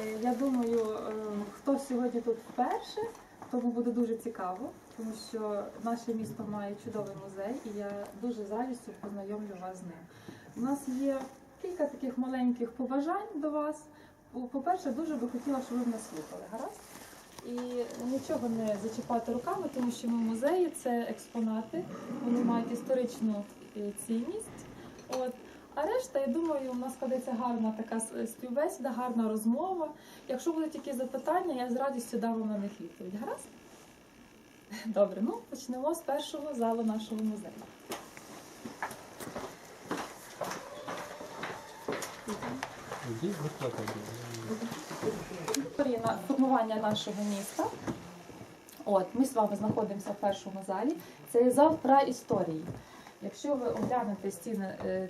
Е, Я думаю, е, хто сьогодні тут вперше, тому буде дуже цікаво, тому що наше місто має чудовий музей, і я дуже з радістю познайомлю вас з ним. У нас є кілька таких маленьких побажань до вас. По- По-перше, дуже би хотіла, щоб ви мене слухали, гаразд? І нічого не зачіпати руками, тому що ми в музеї це експонати, вони мають історичну е, цінність. От. А решта, я думаю, у нас складеться гарна така співбесіда, гарна розмова. Якщо будуть якісь запитання, я з радістю дам вам на них відповідь. Гаразд? Добре, ну почнемо з першого залу нашого музею. Йдіть, виходите. Історія на формування нашого міста. От, ми з вами знаходимося в першому залі. Це зал праісторії. Якщо ви оглянете стіни е,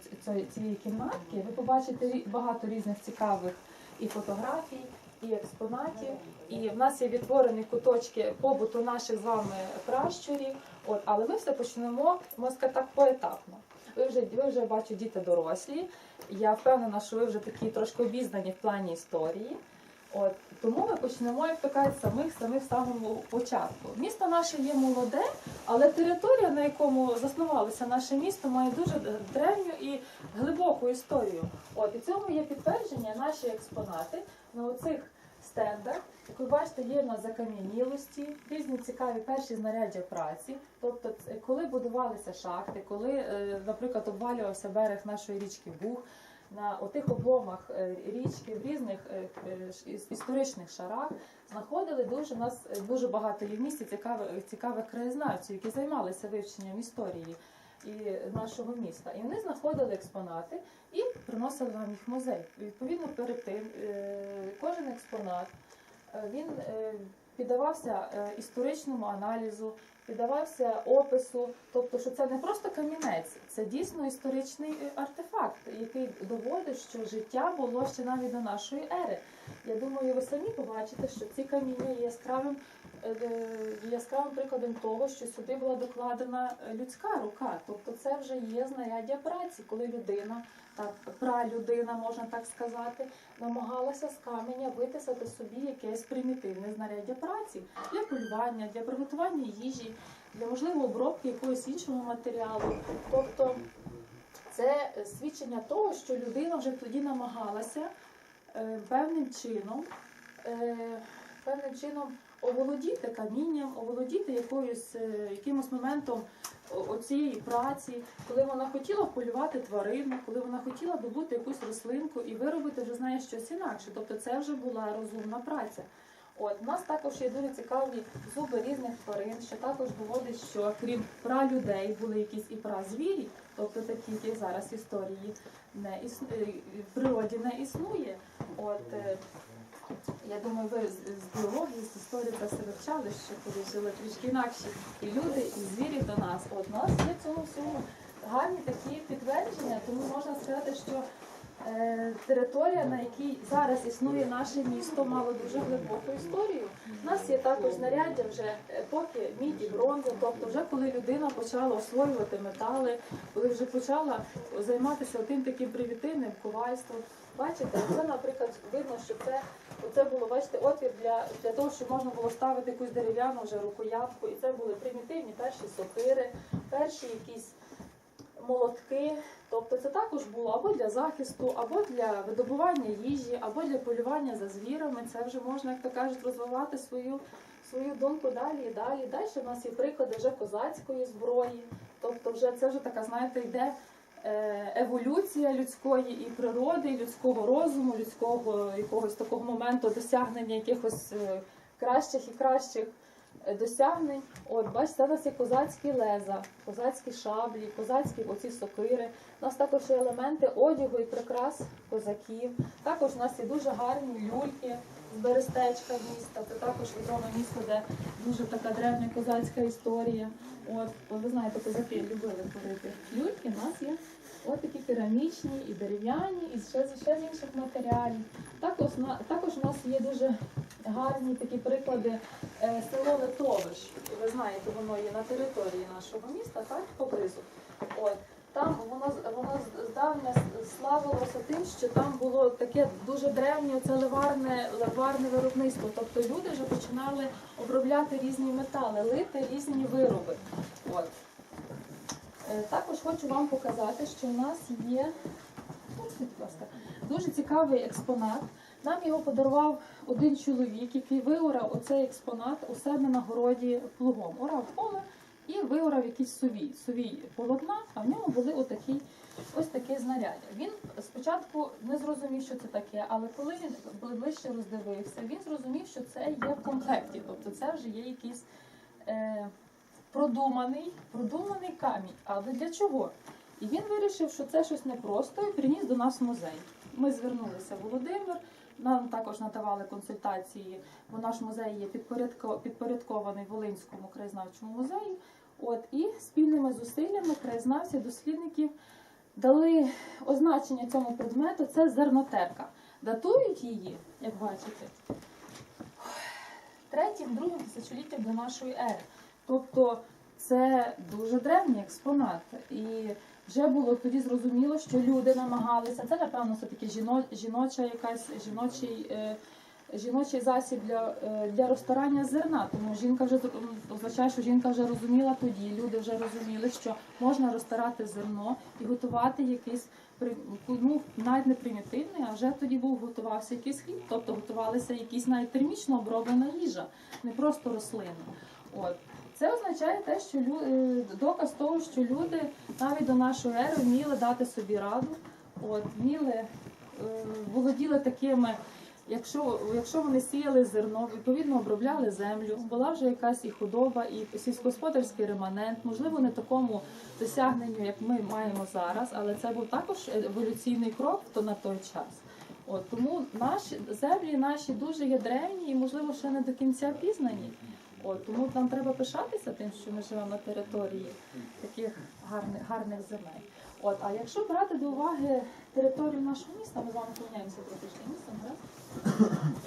цієї- кімнатки, ви побачите багато різних цікавих і фотографій, і експонатів. І в нас є відтворені куточки побуту наших з вами пращурів. От, але ми все почнемо, можна так, поетапно. Ви вже, ви вже бачу, діти дорослі. Я впевнена, що ви вже такі трошки обізнані в плані історії. От тому ми почнемо, як то кажуть, самих самих самого початку. Місто наше є молоде, але територія, на якому заснувалося наше місто, має дуже древню і глибоку історію. От і цьому є підтвердження наші експонати на оцих стендах. Як ви бачите, є в нас закам'янілості, різні цікаві перші знаряддя праці. Тобто, коли будувалися шахти, коли, е, наприклад, обвалювався берег нашої річки Буг, на отих обломах е, річки в різних е, е, історичних шарах знаходили дуже нас дуже багато є в цікавих цікавих краєзнавців, які займалися вивченням історії і нашого міста. І вони знаходили експонати і приносили нам їх в музей. Відповідно, перед тим кожен експонат він піддавався історичному аналізу, піддавався опису, тобто, що це не просто камінець, це дійсно історичний е, артефакт, який доводить, що життя було ще навіть до нашої ери. Я думаю, ви самі побачите, що ці каміння є яскравим, яскравим прикладом того, що сюди була докладена е, людська рука. Тобто це вже є знаряддя праці, коли людина, так пралюдина, можна так сказати, намагалася з каменя витисати собі якесь примітивне знаряддя праці для полювання, для приготування їжі, для можливо обробки якогось іншого матеріалу. Тобто це е, свідчення того, що людина вже тоді намагалася е, певним чином, е, певним чином оволодіти камінням, оволодіти якоюсь, е, якимось моментом оцієї праці, коли вона хотіла полювати тварину, коли вона хотіла добути якусь рослинку і виробити вже знає щось інакше. Тобто це вже була розумна праця. От у нас також є дуже цікаві зуби різних тварин, що також доводить, що крім пралюдей були якісь і празвірі, тобто такі, які зараз історії не іс... е, природі не існує. От е, я думаю, ви з, біології, з історії все вивчали, що коли жили трішки інакші і люди, і звірі до нас. От у нас є в цьому всьому гарні такі підтвердження, тому можна сказати, що е, територія, на якій зараз існує наше місто, мало дуже глибоку історію. У нас є також знаряддя вже епохи міді, бронзи, тобто вже коли людина почала освоювати метали, коли вже почала займатися тим таким примітивним ковальством. Бачите, це, наприклад, видно, що це Оце було, бачите, отвір для, для того, щоб можна було ставити якусь дерев'яну вже рукоятку. І це були примітивні перші сокири, перші якісь молотки. Тобто це також було або для захисту, або для видобування їжі, або для полювання за звірами. Це вже можна, як то кажуть, розвивати свою, свою думку далі і далі. Далі в нас є приклади вже козацької зброї. Тобто, вже це вже така, знаєте, йде еволюція людської і природи, людського розуму, людського якогось такого моменту досягнення якихось е, кращих і кращих е, досягнень. От, бачите, у нас є козацькі леза, козацькі шаблі, козацькі оці сокири. У нас також є елементи одягу і прикрас козаків. Також у нас є дуже гарні люльки з берестечка міста. Це також відоме місто, де дуже така древня козацька історія. От, ви знаєте, козаки любили творити люльки. У нас є от такі керамічні і дерев'яні, і ще, з- ще з інших матеріалів. Також, на- також у нас є дуже гарні такі приклади е, село Литовиш. Ви знаєте, воно є на території нашого міста, так, поблизу. От. Там воно воно здавна славилося тим, що там було таке дуже древнє це ливарне, ливарне виробництво. Тобто люди вже починали обробляти різні метали, лити різні вироби. От. Е, Також хочу вам показати, що у нас є дуже цікавий експонат. Нам його подарував один чоловік, який виорав оцей експонат у себе на городі плугом. Орав поле і виорав якийсь сувій. Сувій полотна, а в ньому були отакі, ось таке знаряддя. Він спочатку не зрозумів, що це таке, але коли він ближче роздивився, він зрозумів, що це є в комплекті. Тобто це вже є якийсь е, продуманий, продуманий камінь. Але для чого? І він вирішив, що це щось непросто і приніс до нас в музей. Ми звернулися в Володимир, нам також надавали консультації, бо наш музей є підпорядко- підпорядкований Волинському краєзнавчому музею. От і спільними зусиллями краєзнавці, дослідників дали означення цьому предмету це зернотерка. Датують її, як бачите, третім, другим тисячоліттям до нашої ери. Тобто це дуже древній експонат. І вже було тоді зрозуміло, що люди намагалися. Це, напевно, все таки жіно, жіноча якась жіночий. Е, Жіночий засіб для, е, для розтирання зерна, тому жінка вже означає, що жінка вже розуміла тоді. Люди вже розуміли, що можна розтирати зерно і готувати якийсь ну, навіть не примітивний, а вже тоді був готувався якийсь хліб, тобто готувалися якісь навіть термічно оброблена їжа, не просто рослини. От. Це означає те, що лю... е, доказ того, що люди навіть до нашої ери вміли дати собі раду, от, вміли, е, володіли такими. Якщо, якщо вони сіяли зерно, відповідно обробляли землю, була вже якась і худоба, і сільськогосподарський реманент, можливо, не такому досягненню, як ми маємо зараз, але це був також еволюційний крок то на той час. От тому наші землі наші дуже є древні і, можливо, ще не до кінця пізнані. От тому нам треба пишатися тим, що ми живемо на території таких гарних гарних земель. От, а якщо брати до уваги територію нашого міста, ми з вами поміняємося трошечки містом, так?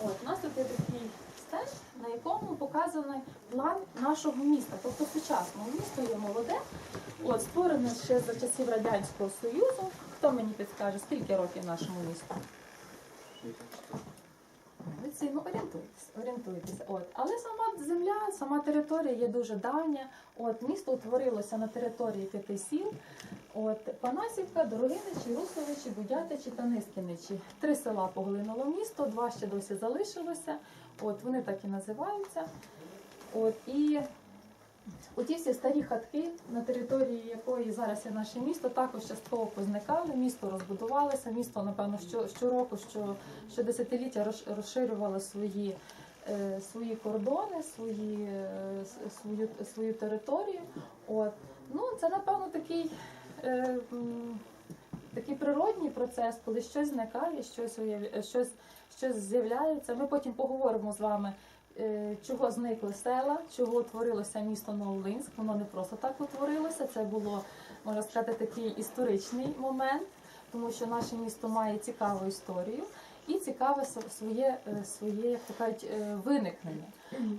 От, у нас тут є такий стенд, на якому показаний план нашого міста, тобто сучасного місто є молоде, от, створене ще за часів Радянського Союзу. Хто мені підскаже, скільки років нашому місту? Ви цим орієнтуєтесь, орієнтуйтеся. От. Але сама земля, сама територія є дуже давня. От, місто утворилося на території п'яти сіл. От, Панасівка, Дорогиничі, Русовичі, Будятичі та Низкиничі. Три села поглинуло місто, два ще досі залишилося. От, вони так і називаються. От, і Оті всі старі хатки, на території якої зараз є наше місто, також частково позникали, місто розбудувалося, місто, напевно, що, щороку, що, що десятиліття роз- розширювало свої, е, свої кордони, свої, е, свою, свою територію. От. Ну, це, напевно, такий, е, такий природній процес, коли щось зникає, щось, щось, щось з'являється. Ми потім поговоримо з вами чого зникли села, чого утворилося місто Новолинськ. Воно не просто так утворилося. Це було, можна сказати, такий історичний момент, тому що наше місто має цікаву історію і цікаве своє, е, своє як то кажуть, е, виникнення.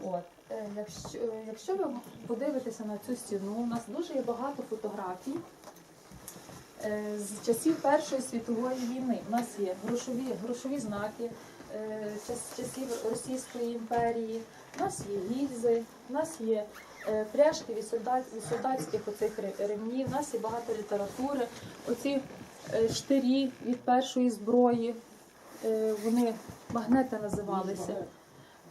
От. Е, Якщо, е, якщо ви подивитеся на цю стіну, у нас дуже є багато фотографій. е, З часів Першої світової війни у нас є грошові, грошові знаки, е, часів Російської імперії, у нас є гільзи, у нас є е, пряжки від, солдат, від солдатських оцих ремнів, у нас є багато літератури. Оці е, штирі від першої зброї, е, вони магнети називалися.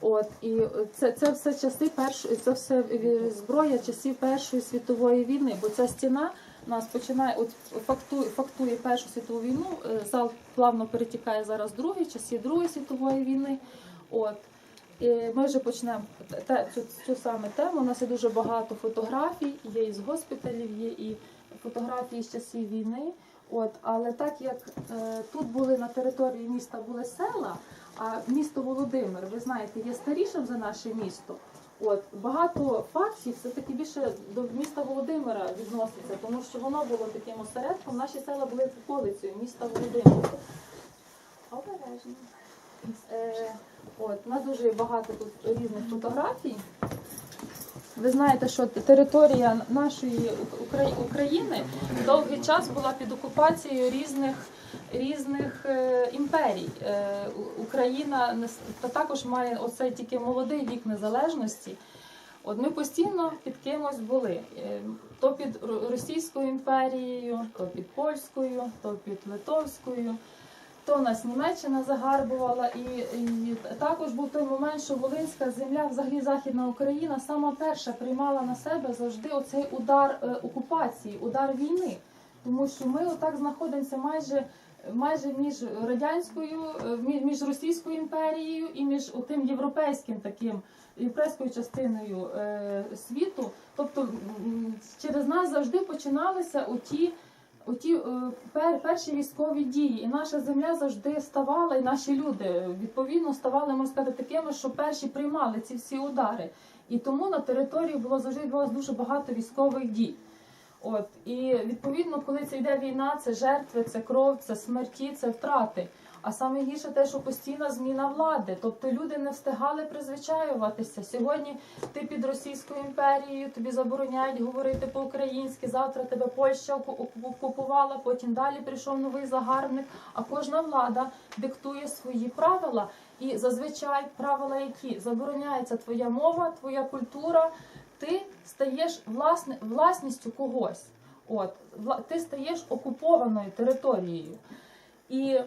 От і це, це все часи першої, це все е, зброя часів Першої світової війни, бо ця стіна нас починає от фактує, фактує Першу світову війну. е, Зал плавно перетікає зараз в другий, часів Другої світової війни. От і ми вже почнемо те, цю, цю саме тему. У нас є дуже багато фотографій, є із госпіталів, є і фотографії з часів війни. От, але так як е, тут були на території міста були села, а місто Володимир, ви знаєте, є старішим за наше місто. От багато фактів все таки більше до міста Володимира відноситься, тому що воно було таким осередком. Наші села були околицею міста Володимира. Обережно. Е, от, у нас дуже багато тут різних фотографій. Ви знаєте, що територія нашої України довгий час була під окупацією різних різних е, імперій. Е, Україна також має оцей тільки молодий вік незалежності. От ми постійно під кимось були. Е, То під Російською імперією, то під Польською, то під Литовською. То нас Німеччина загарбувала, і, і також був той момент, що Волинська земля, взагалі Західна Україна, сама перша приймала на себе завжди оцей удар е, окупації, удар війни. Тому що ми отак знаходимося майже, майже між радянською, е, між, Російською імперією і між тим європейським таким європейською частиною е, світу. Тобто через нас завжди починалися оті оті е, пер, перші військові дії, і наша земля завжди ставала, і наші люди е, відповідно ставали, можна сказати, такими, що перші приймали ці всі удари. І тому на території було завжди відбувалося дуже багато військових дій. От і відповідно, коли це йде війна, це жертви, це кров, це смерті, це втрати. А саме гірше те, що постійна зміна влади, тобто люди не встигали призвичаюватися. Сьогодні ти під Російською імперією, тобі забороняють говорити по-українськи. Завтра тебе Польща окупувала, потім далі прийшов новий загарбник. А кожна влада диктує свої правила. І зазвичай правила, які забороняється твоя мова, твоя культура, ти стаєш власне, власністю когось. От ти стаєш окупованою територією. І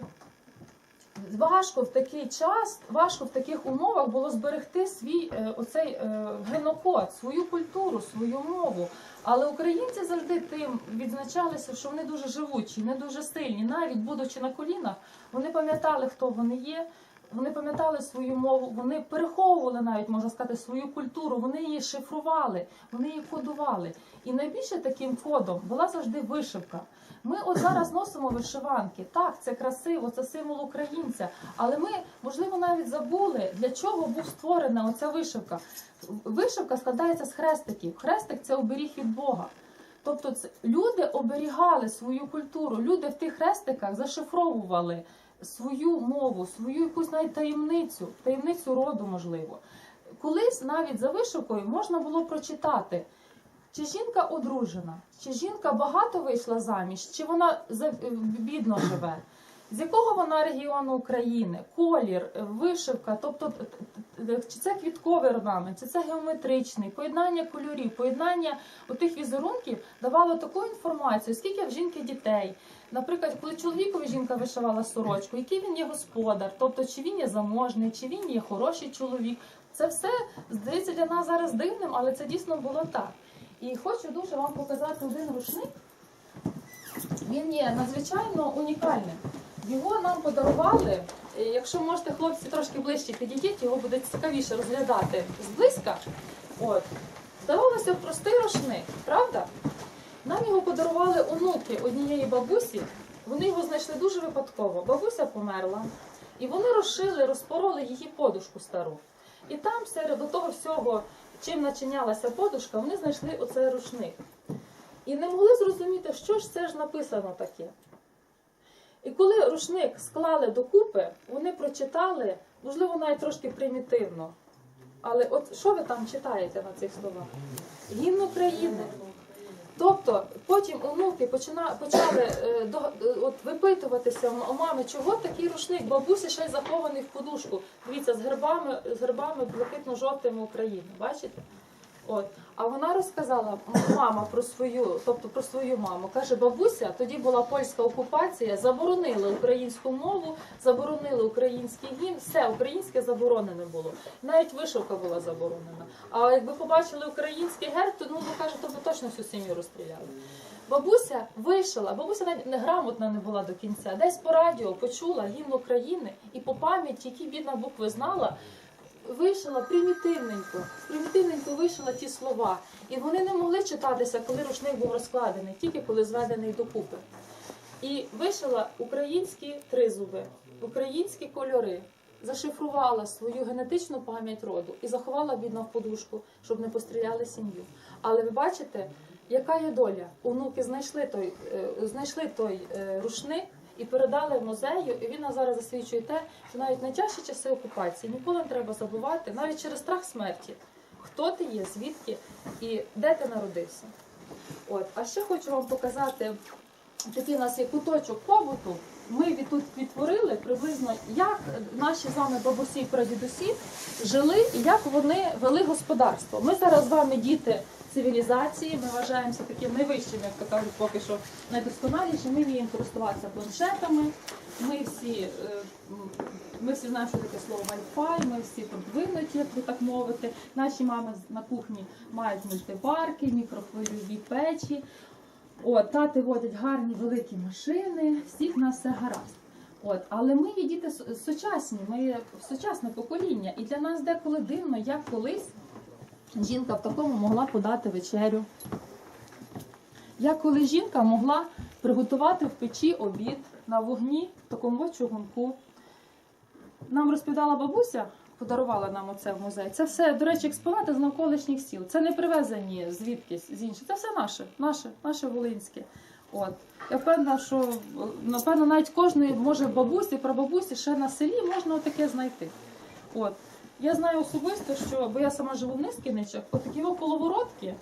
важко в такий час, важко в таких умовах було зберегти свій е, оцей е, генокод, свою культуру, свою мову. Але українці завжди тим відзначалися, що вони дуже живучі, не дуже сильні. Навіть будучи на колінах, вони пам'ятали, хто вони є. Вони пам'ятали свою мову, вони переховували навіть можна сказати свою культуру, вони її шифрували, вони її кодували. І найбільше таким кодом була завжди вишивка. Ми от зараз носимо вишиванки. Так, це красиво, це символ українця. Але ми, можливо, навіть забули, для чого був створена оця вишивка. Вишивка складається з хрестиків. Хрестик це оберіг від Бога. Тобто люди оберігали свою культуру, люди в тих хрестиках зашифровували свою мову, свою якусь навіть таємницю, таємницю роду, можливо. Колись навіть за вишивкою можна було прочитати, чи жінка одружена, чи жінка багато вийшла заміж, чи вона бідно живе. З якого вона регіону України, колір, вишивка, тобто чи це квітковий орнамент, чи це геометричний, поєднання кольорів, поєднання отих візерунків давало таку інформацію, скільки в жінки дітей. Наприклад, коли чоловікові жінка вишивала сорочку, який він є господар, тобто чи він є заможний, чи він є хороший чоловік. Це все здається для нас зараз дивним, але це дійсно було так. І хочу дуже вам показати один рушник. Він є надзвичайно унікальним. Його нам подарували. е, Якщо можете, хлопці, трошки ближче підійдіть, його буде цікавіше розглядати зблизька. От. Здавалося, простий рушник, правда? Нам його подарували онуки однієї бабусі. Вони його знайшли дуже випадково. Бабуся померла, і вони розшили, розпороли її подушку стару. І там серед того всього, чим начинялася подушка, вони знайшли оцей рушник. І не могли зрозуміти, що ж це ж написано таке. І коли рушник склали докупи, вони прочитали, можливо, навіть трошки примітивно. Але от що ви там читаєте на цих словах? Гімн України. Тобто потім онуки почина, почали е, до, е, от, випитуватися у мами, чого такий рушник, бабусі ще й захований в подушку. Дивіться, з гербами, з гербами блакитно-жовтими України. Бачите? От. А вона розказала мама про свою, тобто про свою маму. Каже, бабуся, тоді була польська окупація, заборонили українську мову, заборонили український гімн, все українське заборонене було. Навіть вишивка була заборонена. А якби побачили український герб, то ну каже, то би точно всю сім'ю розстріляли. Бабуся вишила, бабуся навіть не грамотна не була до кінця. Десь по радіо почула гімн України і по пам'яті, які бідна букви знала, вишила примітивненько, примітивненько вишила ті слова. І вони не могли читатися, коли рушник був розкладений, тільки коли зведений докупи. І вишила українські тризуби, українські кольори, зашифрувала свою генетичну пам'ять роду і заховала бідна в подушку, щоб не постріляли сім'ю. Але ви бачите, яка є доля? Онуки знайшли той, е, знайшли той е, рушник і передали музею. І він нам зараз засвідчує те, що навіть найтяжчі часи окупації ніколи не треба забувати, навіть через страх смерті. хто ти є, звідки і де ти народився. От, а ще хочу вам показати такий у нас є куточок побуту. Ми тут відтворили приблизно, як наші з вами бабусі і прадідусі жили і як вони вели господарство. Ми зараз з вами діти цивілізації, ми вважаємося таким найвищим, як кажуть, поки що найдосконалішим. Ми вміємо користуватися планшетами. Ми всі, е, ми всі знаємо, що таке слово Wi-Fi, ми всі продвинуті, як би так мовити. Наші мами на кухні мають мультиварки, мікрохвильові печі. От, тати водять гарні великі машини, всіх нас все гаразд. От, але ми є діти сучасні, ми сучасне покоління, і для нас деколи дивно, як колись жінка в такому могла подати вечерю. Як коли жінка могла приготувати в печі обід на вогні в такому чугунку. Нам розповідала бабуся, подарувала нам оце в музей. Це все, до речі, експонати з навколишніх сіл. Це не привезені звідкись з інших. Це все наше, наше, наше волинське. От. Я впевнена, що напевно навіть кожної може бабусі, прабабусі ще на селі можна таке знайти. От. Я знаю особисто, що бо я сама живу в Нискіничах, отакі о коловоротки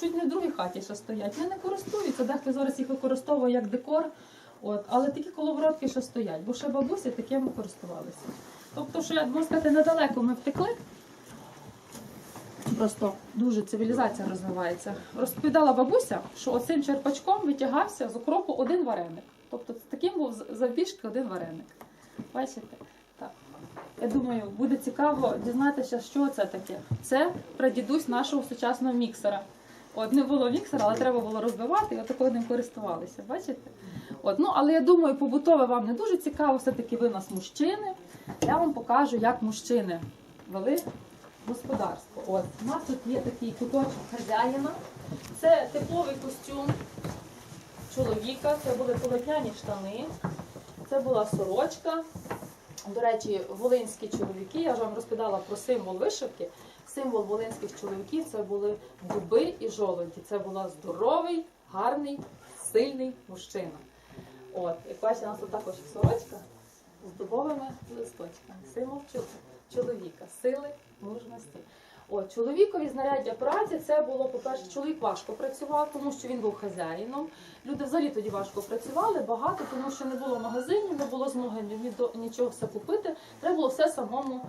чуть не в другій хаті ще стоять. Вони не користуються, дехто зараз їх використовує як декор. От, але такі коловоротки ще стоять, бо ще бабусі такими користувалися. Тобто, що можна сказати, недалеко ми втекли. Просто дуже цивілізація розвивається. Розповідала бабуся, що оцим черпачком витягався з укропу один вареник. Тобто таким був завбільшки один вареник. Бачите? Я думаю, буде цікаво дізнатися, що це таке. Це прадідусь нашого сучасного міксера. От не було міксера, але треба було розбивати, і отако ним користувалися. Бачите? От, ну, але я думаю, побутове вам не дуже цікаво, все-таки ви нас мужчини. Я вам покажу, як мужчини вели господарство. От, у нас тут є такий куточок хазяїна. Це типовий костюм чоловіка, це були полотняні штани, це була сорочка. До речі, волинські чоловіки, я ж вам розповідала про символ вишивки. Символ волинських чоловіків це були дуби і жолоді. Це була здоровий, гарний, сильний мужчина. От, як бачите, у нас тут також сорочка з дубовими листочками. Символ чоловіка, сили, мужності. От, чоловікові знаряддя праці це було, по-перше, чоловік важко працював, тому що він був хазяїном. Люди взагалі тоді важко працювали, багато, тому що не було магазинів, не було змоги ні, до- нічого все купити. Треба було все самому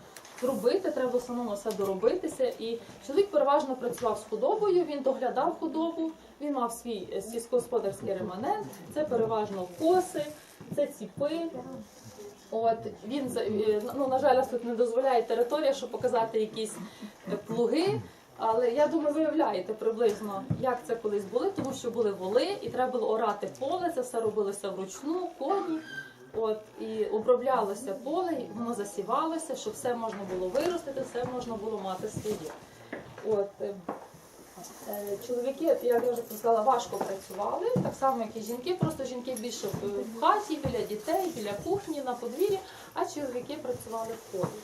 зробити, треба було самому все доробитися. І чоловік переважно працював з худобою, він доглядав худобу, він мав свій е, сільськогосподарський реманент, це переважно коси, це ціпи. От він е, ну на жаль, тут не дозволяє територія, щоб показати якісь е, плуги. Але я думаю, ви уявляєте приблизно, як це колись були, тому що були воли, і треба було орати поле. Це все робилося вручну, коні. От і оброблялося поле, і воно засівалося, щоб все можна було виростити, все можна було мати своє. От е, чоловіки, як я вже сказала, важко працювали, так само, як і жінки. Просто жінки більше в хаті, біля дітей, біля кухні, на подвір'ї, а чоловіки працювали в полі.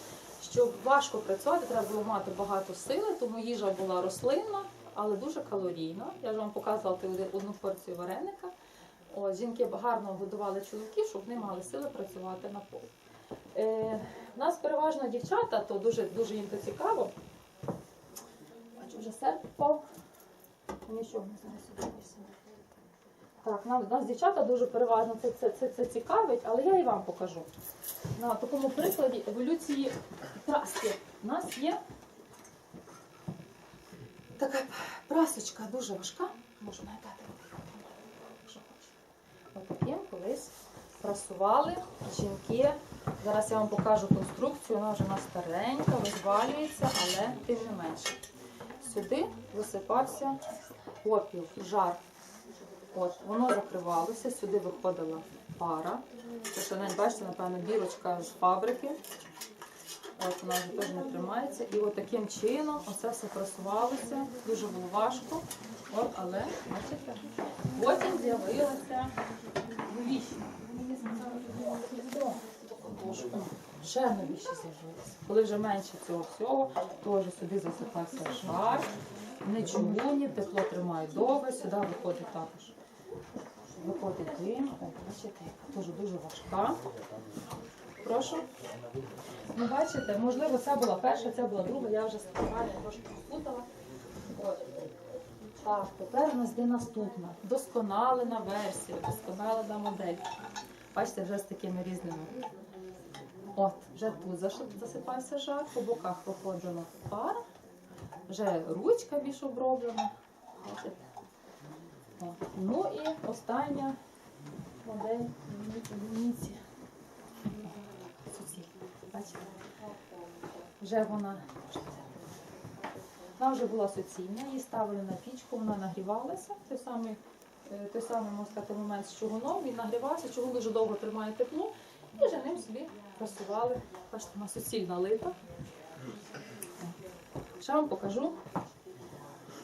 Щоб важко працювати, треба було мати багато сили, тому їжа була рослинна, але дуже калорійна. Я ж вам показувала одну порцію вареника. От, жінки гарно годували чоловіків, щоб вони мали сили працювати на полі. Е, у нас переважно дівчата, то дуже, дуже їм то цікаво. Вже серп впав. Нічого не зараз подивлюся. Так, нам, нас дівчата дуже переважно це, це, це, це цікавить, але я і вам покажу. На такому прикладі еволюції праски. У нас є така прасочка дуже важка. Можу нагадати якщо хочете. Отаким колись прасували жінки. Зараз я вам покажу конструкцію, вона вже у нас старенька, розвалюється, але тим не менше. Сюди засипався попіл, жар. От, воно закривалося, сюди виходила пара. Це що навіть бачите, напевно, бірочка з фабрики. От вона вже теж не тримається. І от таким чином оце все просувалося. Дуже було важко. От, але бачите, потім з'явилася новіші. Ще новіші з'явилися. Коли вже менше цього всього, теж сюди засипався шар. Не чугуні, тепло тримає довго, сюди виходить також. Виходить дим. Бачите, теж дуже важка. Прошу. Ну, бачите, можливо, це була перша, це була друга, я вже співаю, трошки розпутала. От. Так, тепер у нас йде наступна. Досконалена версія, досконалена модель. Бачите, вже з такими різними. От, вже тут засипався жар, по боках проходжено пар, вже ручка більш оброблена. Ну і остання модель. Бачите? Вже вона. Вона вже була суцільна, її ставили на пічку, вона нагрівалася. Той самий, е, той самий можна сказати, момент з чугуном, він нагрівався, чугун дуже довго тримає тепло, і вже ним собі просували. Бачите, вона суцільна липа. Ще вам покажу,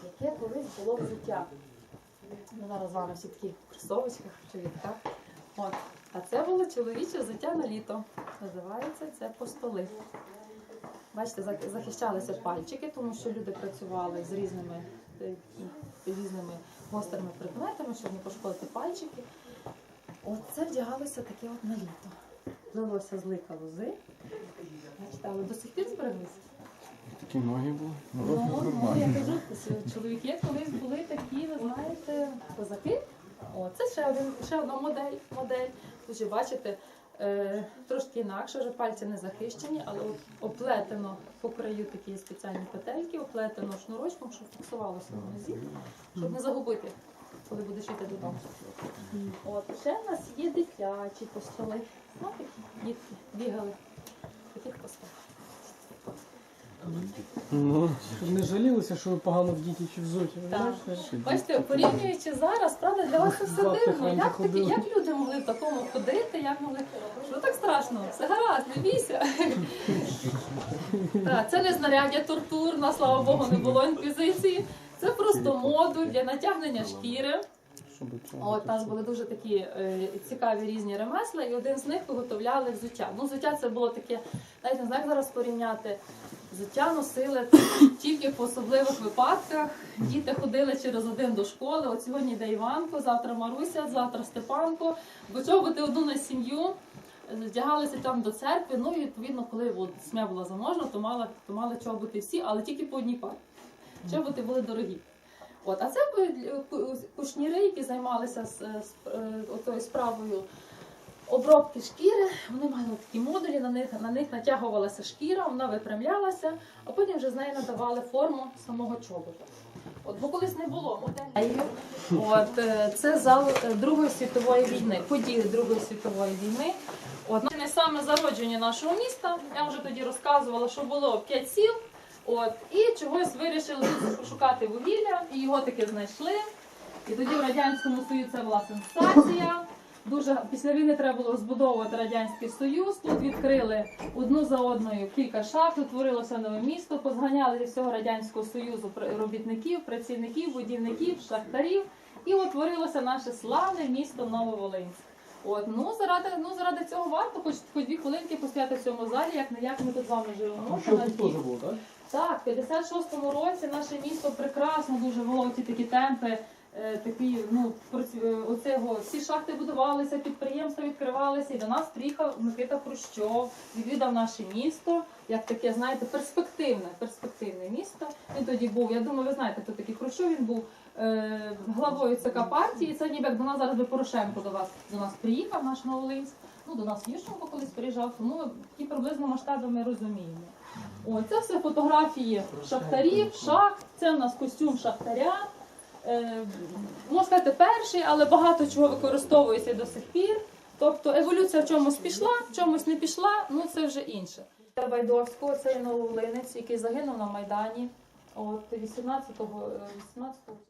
яке колись було взуття. Ми зараз з вами всі такі в кросовочках, в. От. А це було чоловіче взуття на літо. Називається це постоли. Бачите, захищалися пальчики, тому що люди працювали з різними, е, різними гострими предметами, щоб не пошкодити пальчики. От це вдягалося таке от на літо. Плилося з лика лози. До сих пір збереглися. Такі ноги були. Ну, ну, я кажу, чоловіки колись були такі, ви знаєте, козаки. О, це ще, один, ще одна модель. модель. Тут же бачите, е, трошки інакше, вже пальці не захищені, але от оплетено по краю такі спеціальні петельки, оплетено шнурочком, щоб фіксувалося на нозі, щоб не загубити, коли будеш йти додому. От, ще в нас є дитячі постоли. Ну, такі дітки бігали. Таких постелах. Ну, Щоб не жалілися, що ви погано вдіті чи взуті. ви Так. Бачите, порівнюючи зараз, правда, для вас це все Завтра дивно. хай Як, такі, як люди могли в такому ходити, як могли. Що так страшно? Все гаразд, не бійся. Так, це не знаряддя тортурна, слава Богу, не було інквізиції. Це просто модуль для натягнення шкіри. От у нас були дуже такі е, цікаві різні ремесла, і один з них виготовляли взуття. Ну, взуття це було таке, навіть не знаю, як зараз порівняти. Взуття носили тільки по особливих випадках. Діти ходили через один до школи. От сьогодні йде Іванко, завтра Маруся, завтра Степанко. Бо чоботи одну на сім'ю. Вдягалися там до церкви. Ну і відповідно, коли от, сім'я була заможна, то мали, то мали чоботи всі, але тільки по одній парі. Чоботи були дорогі. От, а це кушніри, які займалися з, з е, отою справою обробки шкіри. Вони мали такі модулі, на них, на них натягувалася шкіра, вона випрямлялася, а потім вже з неї надавали форму самого чобота. От, бо колись не було моделі. От, е, це зал е, Другої світової війни, події Другої світової війни. От, ну, не саме зародження нашого міста. Я вже тоді розказувала, що було п'ять сіл. От, і чогось вирішили пошукати вугілля, і його таки знайшли. І тоді в Радянському Союзі це була сенсація. Дуже після війни треба було розбудовувати Радянський Союз. Тут відкрили одну за одною кілька шахт, утворилося нове місто, позганяли зі всього Радянського Союзу робітників, працівників, будівників, шахтарів. І утворилося наше славне місто Нововолинськ. От, ну заради, ну заради цього варто хоч, хоч дві хвилинки постояти в цьому залі, як не як ми тут з вами живемо. Ну, що тут теж було, так? Так, в 56-му році наше місто прекрасно дуже вело ці такі темпи. е, Такі, ну, е, оцього, всі шахти будувалися, підприємства відкривалися, і до нас приїхав Микита Хрущов, відвідав наше місто, як таке, знаєте, перспективне, перспективне місто. Він тоді був, я думаю, ви знаєте, хто такий Хрущов, він був е, главою ЦК партії. Це ніби як до нас зараз би Порошенко до вас до нас приїхав, наш Новолинськ. Ну, до нас Ющенко колись приїжджав, тому такі приблизно масштаби ми розуміємо. О, це все фотографії шахтарів, шахт. Це у нас костюм шахтаря. Е, можна сказати, перший, але багато чого використовується до сих пір. Тобто еволюція в чомусь пішла, в чомусь не пішла, ну це вже інше. Байдовського це новолинець, який загинув на Майдані. От 18-го, е, 18